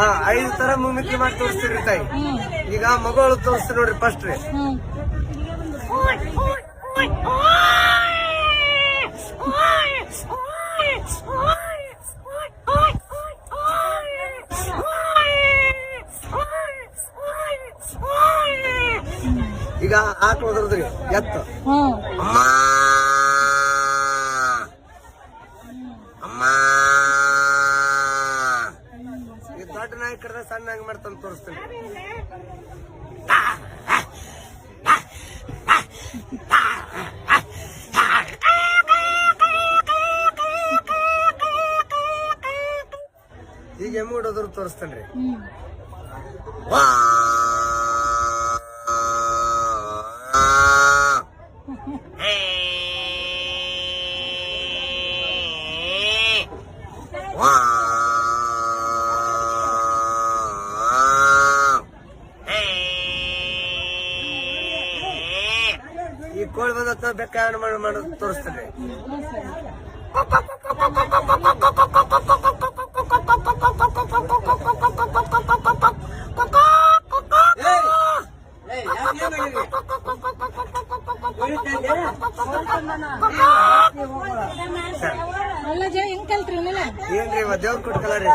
ಹಾ ಐದು ತರ ಮಿಮಿಕ್ರಿ ಮಾಡಿ ತೋರಿಸ್ತೀರಿ ತಾಯಿ. ಈಗ ಮಗಳು ತೋರಿಸ್ತೀರಿ ನೋಡ್ರಿ ಫಸ್ಟ್ ರೀ. ಈಗ ಆಕಳು ಎತ್ತ. ಅಮ್ಮ ಈ ದೊಡ್ಡ ನಾಯಿ ಕರೆದ ಸಣ್ಣ ಹಂಗ ಮಾಡ್ತಾನೆ ತೋರಿಸ್ತೀನಿ. ಈಗ ಎಮ್ಮೆ ಹೊಡೋದ್ರು ತೋರಿಸ್ತೇನ್ರಿ ಹ್ಮ್. ವಾ ಈ ಕೋಳಿ ಬಂದ ಬೇಕಾದ್ರೆ ಮಾಡಿ ಮಾಡೋದು ನೀನ? ಏನ್ರಿ ಇವ ದೇವ್ರ ಕೊಟ್ಕಲ್ಲ ರೀ.